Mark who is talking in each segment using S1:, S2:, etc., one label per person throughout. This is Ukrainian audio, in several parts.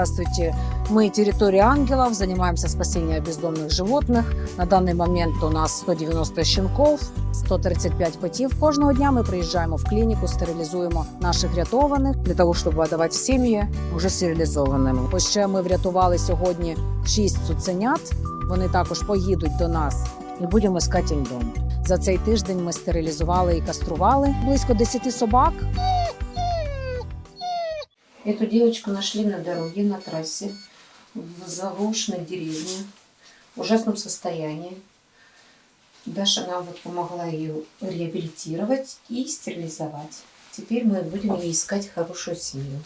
S1: Здравствуйте. Мы территория ангелов, занимаемся спасением бездомных животных. На даний момент у нас 190 щенков, 135 котів. Кожного дня ми приїжджаємо в клініку, стерилізуємо наших рятованих для того, щоб видавати в сім'ї вже стерилізованими. Ось ще ми врятували сьогодні 6 цуценят. Вони також поїдуть до нас і будемо іскати їм дом. За цей тиждень ми стерилізували і кастрували близько 10 собак. Эту девочку нашли на дороге, на трассе, в заглушенной деревне, в ужасном состоянии. Даша нам вот помогла ее реабилитировать и стерилизовать. Теперь мы будем ей искать хорошую семью.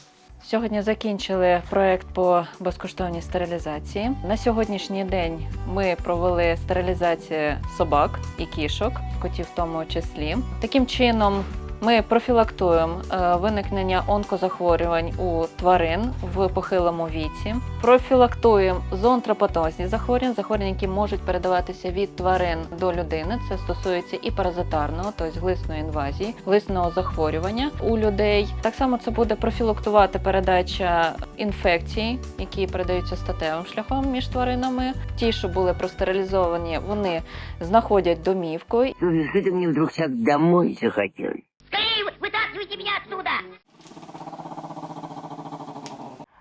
S2: Сьогодні закінчили проект по безкоштовній стерилізації. На сьогоднішній день ми провели стерилізацію собак і кішок, котів в тому числі. Таким чином. Ми профілактуємо е, виникнення онкозахворювань у тварин в похилому віці, профілактуємо зоонтропатозні захворювання, захворювання, які можуть передаватися від тварин до людини. Це стосується і паразитарного, тобто глисної інвазії, глисного захворювання у людей. Так само це буде профілактувати передача інфекцій, які передаються статевим шляхом між тваринами. Ті, що були простерилізовані, вони знаходять домівку
S3: Что-то мне вдруг так домой захотелось.
S4: Скорее вытаскивайте меня отсюда!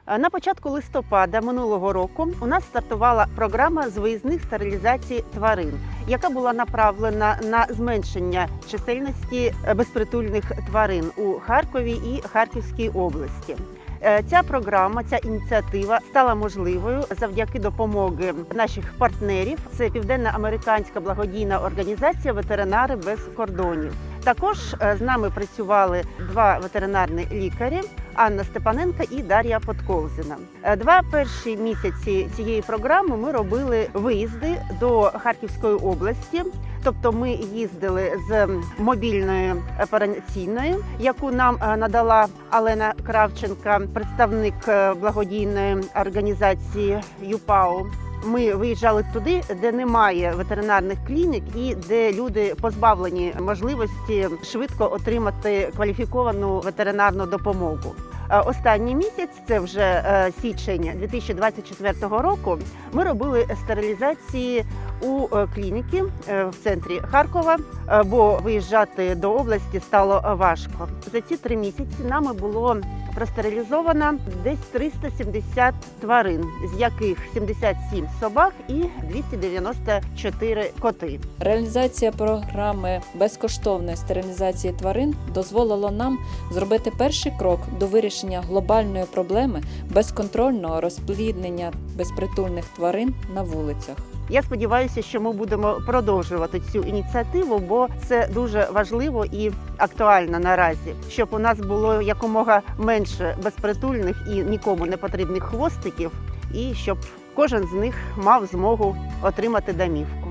S5: Е, На початку листопада минулого року у нас стартувала програма з виїзних стерилізацій тварин, яка була направлена на зменшення чисельності е, безпритульних тварин у Харкові і Харківській області. Е, Ця програма, ця ініціатива стала можливою завдяки допомоги наших партнерів. Це південноамериканська благодійна організація Ветеринари без кордонів. Також е, з нами працювали два ветеринарні лікарі Анна Степаненка і Дар'я Подколзина. Е, Два перші місяці цієї програми ми робили виїзди до Харківської області. Тобто ми їздили з мобільною операційною, яку нам е, надала Алена Кравченка, представник е, благодійної організації ЮПАО. Ми виїжджали туди, де немає ветеринарних клінік і де люди позбавлені можливості швидко отримати кваліфіковану ветеринарну допомогу. Е, Останній місяць, це вже е, січень 2024 року. Ми робили стерилізації у е, клініки в центрі Харкова, бо виїжджати до області стало важко. За ці три місяці нами було простерилізовано десь 370 тварин, з яких 77 собак і 294 коти.
S2: Реалізація програми безкоштовної стерилізації тварин дозволила нам зробити перший крок до вирішення глобальної проблеми безконтрольного розпліднення безпритульних тварин на вулицях.
S5: Я сподіваюся, що ми будемо продовжувати цю ініціативу, бо це дуже важливо і актуально наразі, щоб у нас було якомога менше безпритульних і нікому не потрібних хвостиків, і щоб кожен з них мав змогу отримати домівку.